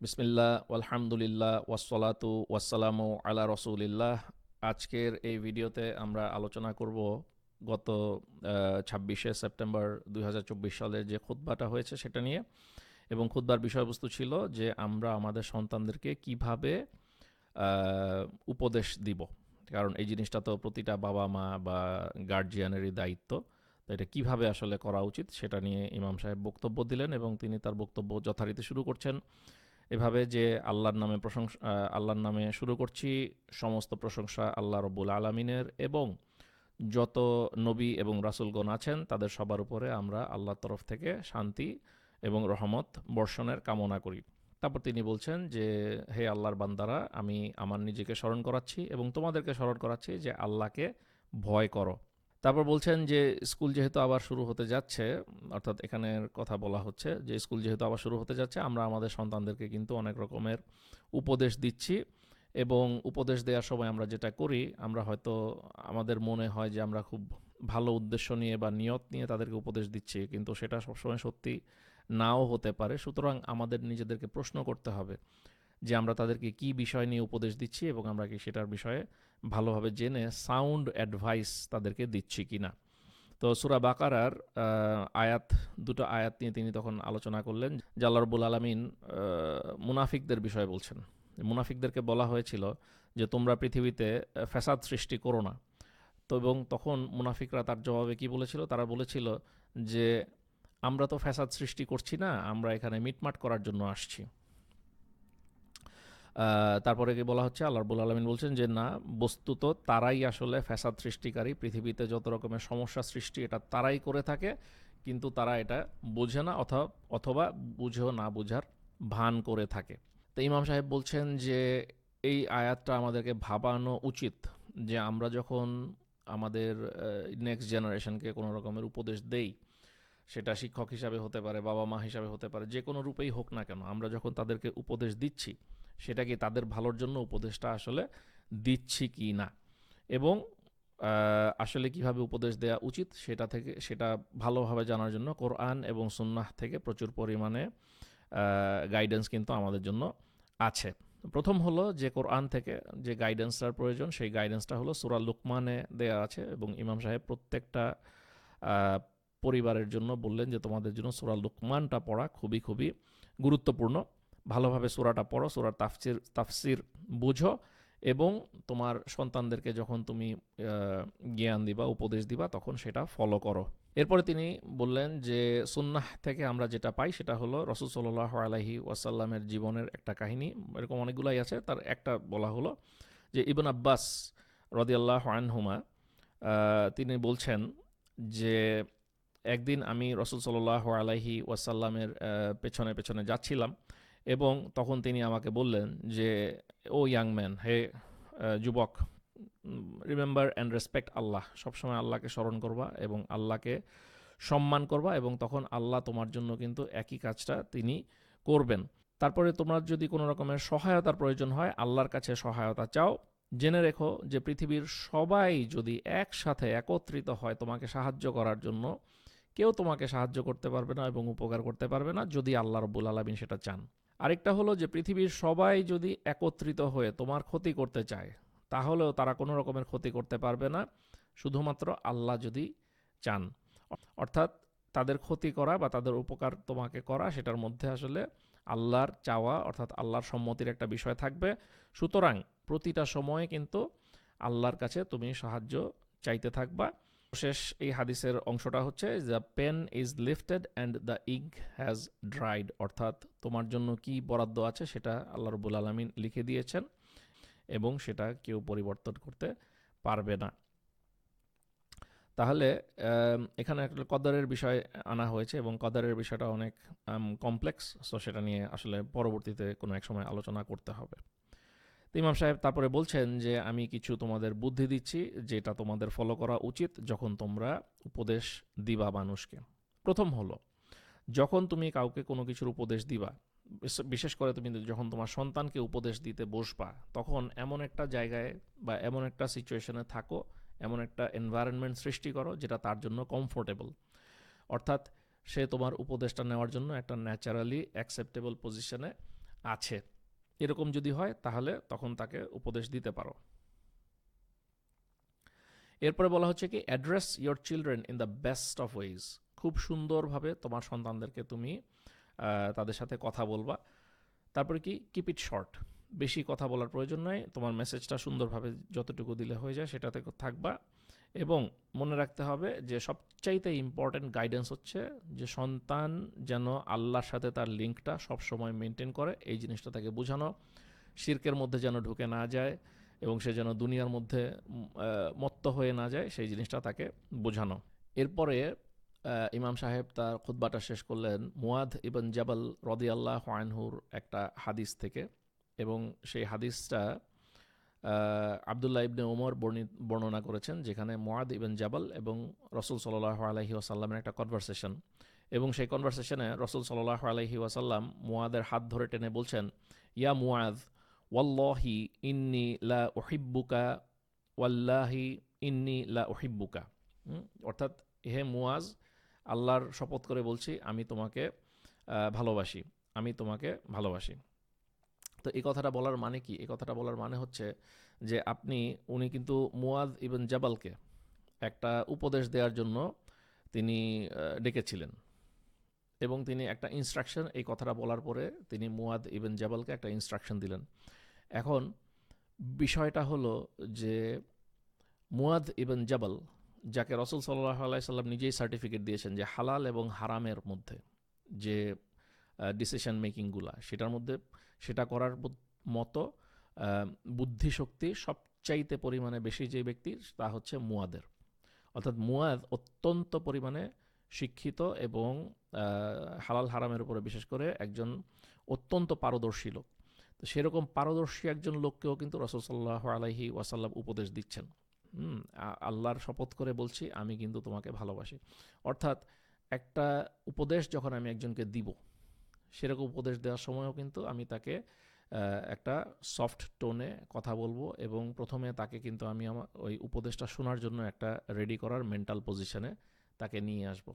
বিসমিল্লাহ আলহামদুলিল্লাহ ওয়াসসালাতু ওয়াসসালামু আলা রসুলিল্লাহ। আজকের এই ভিডিওতে আমরা আলোচনা করব গত ছাব্বিশে সেপ্টেম্বর দুই সালের যে খুতবাটা হয়েছে সেটা নিয়ে। এবং খুতবার বিষয়বস্তু ছিল যে আমরা আমাদের সন্তানদেরকে কীভাবে উপদেশ দিব। কারণ এই জিনিসটা তো প্রতিটা বাবা মা বা গার্জিয়ানেরই দায়িত্ব। তো এটা কীভাবে আসলে করা উচিত সেটা নিয়ে ইমাম সাহেব বক্তব্য দিলেন এবং তিনি তার বক্তব্য যথারীতি শুরু করছেন। এভাবে যে আল্লাহর নামে প্রশংসা আল্লাহর নামে শুরু করছি, সমস্ত প্রশংসা আল্লাহ রব্বুল আলমিনের এবং যত নবী এবং রাসূলগণ আছেন, তাদের সবার উপরে আমরা আল্লাহর তরফ থেকে শান্তি এবং রহমত বর্ষণের কামনা করি। তারপর তিনি বলছেন যে, হে আল্লাহর বান্দারা, আমি আমার নিজেকে স্মরণ করাচ্ছি এবং তোমাদেরকে স্মরণ করাচ্ছি যে আল্লাহকে ভয় করো। তারপর বলছেন যে, স্কুল যেহেতু আবার শুরু হতে যাচ্ছে, অর্থাৎ এখানের কথা বলা হচ্ছে যে, স্কুল যেহেতু আবার শুরু হতে যাচ্ছে, আমরা আমাদের সন্তানদেরকে কিন্তু অনেক রকমের উপদেশ দিচ্ছি এবং উপদেশ দেওয়ার সময় আমরা যেটা করি, আমরা হয়তো আমাদের মনে হয় যে, আমরা খুব ভালো উদ্দেশ্য নিয়ে বা নিয়ত নিয়ে তাদেরকে উপদেশ দিচ্ছি, কিন্তু সেটা সবসময় সত্যি নাও হতে পারে। সুতরাং আমাদের নিজেদেরকে প্রশ্ন করতে হবে যে আমরা তাদেরকে কি বিষয় নিয়ে উপদেশ দিচ্ছি এবং আমরা কি সেটার বিষয়ে ভালোভাবে জেনে সাউন্ড অ্যাডভাইস তাদেরকে দিচ্ছি কি না তো সুরা বাকারার আয়াত, দুটো আয়াত নিয়ে তিনি তখন আলোচনা করলেন যে আল্লাহ রবুল আলমিন মুনাফিকদের বিষয়ে বলছেন। মুনাফিকদেরকে বলা হয়েছিল যে তোমরা পৃথিবীতে ফ্যাসাদ সৃষ্টি করো না। তো এবং তখন মুনাফিকরা তার জবাবে কি বলেছিল? তারা বলেছিল যে, আমরা তো ফ্যাসাদ সৃষ্টি করছি না, আমরা এখানে মিটমাট করার জন্য আসছি। তারপরে কি বলা হচ্ছে? আল্লাহ রবুল আলমিন বলছেন যে, না, বস্তুত তারাই আসলে ফ্যাসাদ সৃষ্টিকারী। পৃথিবীতে যত রকমের সমস্যা সৃষ্টি, এটা তারাই করে থাকে। কিন্তু তারা এটা বোঝে না, অথবা অথবা বুঝেও না বুঝার ভান করে থাকে। তো ইমাম সাহেব বলছেন যে, এই আয়াতটা আমাদেরকে ভাবানো উচিত যে, আমরা যখন আমাদের নেক্সট জেনারেশনকে কোনো রকমের উপদেশ দেই, সেটা শিক্ষক হিসাবে হতে পারে বাবা মা হিসাবে হতে পারে, যে কোনো রূপেই হোক না কেন, আমরা যখন তাদেরকে উপদেশ দিচ্ছি সেটা কি তাদের ভালোর জন্য উপদেশটা আসলে দিচ্ছি কি না। এবং আসলে কীভাবে উপদেশ দেওয়া উচিত সেটা থেকে, সেটা ভালোভাবে জানার জন্য কোরআন এবং সুন্নাহ থেকে প্রচুর পরিমাণে গাইডেন্স কিন্তু আমাদের জন্য আছে। প্রথম হলো যে কোরআন থেকে যে গাইডেন্সটার প্রয়োজন, সেই গাইডেন্সটা হলো সুরা লুকমানে দেয়া আছে এবং ইমাম সাহেব প্রত্যেকটা পরিবারের জন্য বললেন যে তোমাদের জন্য সুরা লুকমানটা পড়া খুবই খুবই গুরুত্বপূর্ণ। ভালোভাবে সুরাটা পড়ো সুরার তাফসির তাফসির বুঝো এবং তোমার সন্তানদেরকে যখন তুমি জ্ঞান দিবা উপদেশ দিবা তখন সেটা ফলো করো। এরপরে তিনি বললেন যে সুন্নাহ থেকে আমরা যেটা পাই সেটা হলো রসুল সাল্লাহ আলহি ওয়াসাল্লামের জীবনের একটা কাহিনী। এরকম অনেকগুলাই আছে। তার একটা বলা হলো যে ইবন আব্বাস রদিয়াল্লাহ আহ, তিনি বলছেন যে একদিন আমি রসুল সাল্লাহ আলাইহি ওয়াসাল্লামের পেছনে পেছনে যাচ্ছিলাম। এবং তখন তিনি আমাকে বললেন যে, ও ইয়াং ম্যান, হে যুবক, রিমেম্বার অ্যান্ড রেসপেক্ট আল্লাহ। সবসময় আল্লাহকে স্মরণ করবা এবং আল্লাহকে সম্মান করবা এবং তখন আল্লাহ তোমার জন্য কিন্তু একই কাজটা তিনি করবেন। তারপরে তোমার যদি কোনো রকমের সহায়তার প্রয়োজন হয়, আল্লাহর কাছে সহায়তা চাও। জেনে রেখো যে পৃথিবীর সবাই যদি একসাথে একত্রিত হয় তোমাকে সাহায্য করার জন্য, কেউ তোমাকে সাহায্য করতে পারবে না এবং উপকার করতে পারবে না যদি আল্লাহ রব্বুল আলমিন সেটা চান। আরেকটা হলো যে পৃথিবীর সবাই যদি একত্রিত হয়ে তোমার ক্ষতি করতে চায়, তাহলেও তারা কোনো রকমের ক্ষতি করতে পারবে না, শুধুমাত্র আল্লাহ যদি চান। অর্থাৎ তাদের ক্ষতি করা বা তাদের উপকার তোমাকে করা, সেটার মধ্যে আসলে আল্লাহর চাওয়া অর্থাৎ আল্লাহর সম্মতির একটা বিষয় থাকবে। সুতরাং প্রতিটা সময়ে কিন্তু আল্লাহর কাছে তুমি সাহায্য চাইতে থাকবা। শেষ এই হাদিসের অংশটা হচ্ছে the pen is lifted and the ink has dried অর্থাৎ তোমার জন্য কি বরাদ্দ আছে সেটা আল্লাহ রবুল আলমিন লিখে দিয়েছেন এবং সেটা কেউ পরিবর্তন করতে পারবে না। তাহলে এখানে একটা কদরের বিষয় আনা হয়েছে এবং কদরের বিষয়টা অনেক কমপ্লেক্স সো সেটা নিয়ে আসলে পরবর্তীতে কোনো এক সময় আলোচনা করতে হবে। তো ইমাম সাহেব তারপরে বলছেন যে, আমি কিছু তোমাদের বুদ্ধি দিচ্ছি যেটা তোমাদের ফলো করা উচিত যখন তোমরা উপদেশ দিবা মানুষকে। প্রথম হলো, যখন তুমি কাউকে কোনো কিছুর উপদেশ দিবা, বিশ- বিশেষ করে তুমি যখন তোমার সন্তানকে উপদেশ দিতে বসবা, তখন এমন একটা জায়গায় বা এমন একটা সিচুয়েশনে থাকো, এমন একটা এনভায়রনমেন্ট সৃষ্টি করো যেটা তার জন্য কমফোর্টেবল অর্থাৎ সে তোমার উপদেশটা নেওয়ার জন্য একটা ন্যাচারালি অ্যাকসেপ্টেবল পজিশনে আছে। এরকম যদি হয়, তাহলে তখন তাকে উপদেশ দিতে পারো। এরপরে বলা হচ্ছে কি address your children in the best of ways খুব সুন্দরভাবে তোমার সন্তানদেরকে তুমি তাদের সাথে কথা বলবা। তারপরে কি কিপ ইট শর্ট বেশি কথা বলার প্রয়োজন নয় তোমার মেসেজটা সুন্দরভাবে যতটুকু দিলে হয়ে যায়, সেটাতে থাকবা। এবং মনে রাখতে হবে যে সবচাইতে ইম্পর্ট্যান্ট গাইডেন্স হচ্ছে যে সন্তান যেন আল্লাহর সাথে তার লিঙ্কটা সবসময় মেনটেন করে। এই জিনিসটা তাকে বোঝানো। শির্কের মধ্যে যেন ঢুকে না যায় এবং সে যেন দুনিয়ার মধ্যে মত্ত হয়ে না যায়, সেই জিনিসটা তাকে বোঝানো। এরপরে ইমাম সাহেব তার খুদ্বাটা শেষ করলেন মুয়াদ ইবন জাবাল রদিয়াল্লাহ আনহুর একটা হাদিস থেকে এবং সেই হাদিসটা আবদুল্লাহ ইবনে ওমর বর্ণি- বর্ণনা করেছেন, যেখানে মোয়াদ ইবন জাবাল এবং রসুল সাল্লাহ আলহি ওয়াসাল্লামের একটা কনভারসেশন এবং সেই কনভারসেশনে রসুল সাল্লাহ আলহি ওয়াসাল্লাম মুয়াদের হাত ধরে টেনে বলছেন, ইয়া মুয়াদ ওয়াল্লাহি ইন্নি লা ওহিব্বুকা ওয়াল্লাহি ইন্নি লা ওহিব্বুকা অর্থাৎ, হে মুয়াজ আল্লাহর শপথ করে বলছি, আমি তোমাকে ভালোবাসি, আমি তোমাকে ভালোবাসি। তো এই কথাটা বলার মানে কি? এই কথাটা বলার মানে হচ্ছে যে আপনি, উনি কিন্তু মুয়াদ ইবন জাবালকে একটা উপদেশ দেওয়ার জন্য তিনি ডেকেছিলেন। এবং তিনি একটা ইনস্ট্রাকশন এই কথাটা বলার পরে তিনি মুয়াদ ইবন জাবালকে একটা ইনস্ট্রাকশন দিলেন। এখন বিষয়টা হলো যে মুয়াদ ইবন জাবাল, যাকে রসুল সাল্লাহ আলাইসাল্লাম নিজেই সার্টিফিকেট দিয়েছেন যে হালাল এবং হারামের মধ্যে যে ডিসিশন মেকিংগুলা সেটার মধ্যে সেটা করার মতো বুদ্ধিশক্তি সবচাইতে পরিমাণে বেশি যে ব্যক্তি, তা হচ্ছে মুয়াদের অর্থাৎ মুয়াদ অত্যন্ত পরিমাণে শিক্ষিত এবং হালাল হারামের উপরে বিশেষ করে একজন অত্যন্ত পারদর্শী লোক। তো সেরকম পারদর্শী একজন লোককেও কিন্তু রসুল সাল্লাহ আলাইহি ওয়াসাল্লাম উপদেশ দিচ্ছেন। আল্লাহর শপথ করে বলছি, আমি কিন্তু তোমাকে ভালোবাসি। অর্থাৎ একটা উপদেশ যখন আমি একজনকে দিব সেরকম উপদেশ দেওয়ার সময়ও কিন্তু আমি তাকে একটা সফট টোনে কথা বলব এবং প্রথমে তাকে কিন্তু আমি আমার ওই উপদেশটা শোনার জন্য একটা রেডি করার মেন্টাল পজিশনে তাকে নিয়ে আসব।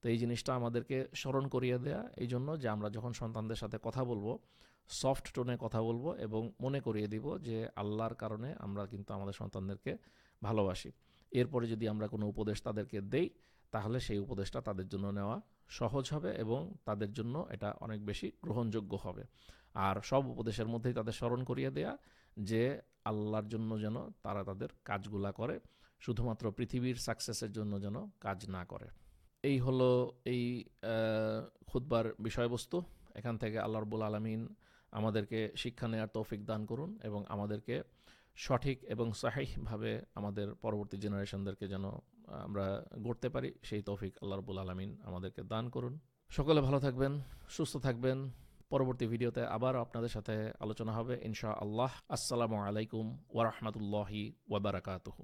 তো এই জিনিসটা আমাদেরকে স্মরণ করিয়ে দেয়া এই জন্য যে আমরা যখন সন্তানদের সাথে কথা বলব সফট টোনে কথা বলব এবং মনে করিয়ে দিব যে আল্লাহর কারণে আমরা কিন্তু আমাদের সন্তানদেরকে ভালোবাসি। এরপরে যদি আমরা কোনো উপদেশ তাদেরকে দেই তাহলে সেই উপদেশটা তাদের জন্য নেওয়া সহজ হবে এবং তাদের জন্য এটা অনেক বেশি গ্রহণযোগ্য হবে। আর সব উপদেশের মধ্যেই তাদের স্মরণ করিয়ে দেয়া যে আল্লাহর জন্য যেন তারা তাদের কাজগুলা করে শুধুমাত্র পৃথিবীর সাকসেসের জন্য যেন কাজ না করে। এই হলো এই আহ, খুতবার বিষয়বস্তু। এখান থেকে আল্লাহ রবুল আলমিন আমাদেরকে শিক্ষা নেওয়ার তৌফিক দান করুন এবং আমাদেরকে সঠিক এবং সাহিভাবে আমাদের পরবর্তী জেনারেশনদেরকে যেন আমরা গড়তে পারি, সেই তৌফিক আল্লাহ রবুল আলমিন আমাদেরকে দান করুন। সকলে ভালো থাকবেন, সুস্থ থাকবেন। পরবর্তী ভিডিওতে আবার আপনাদের সাথে আলোচনা হবে ইনশা আল্লাহ আসসালামু আলাইকুম ওয়ারহমতুল্লাহি ওবরাকাতুহু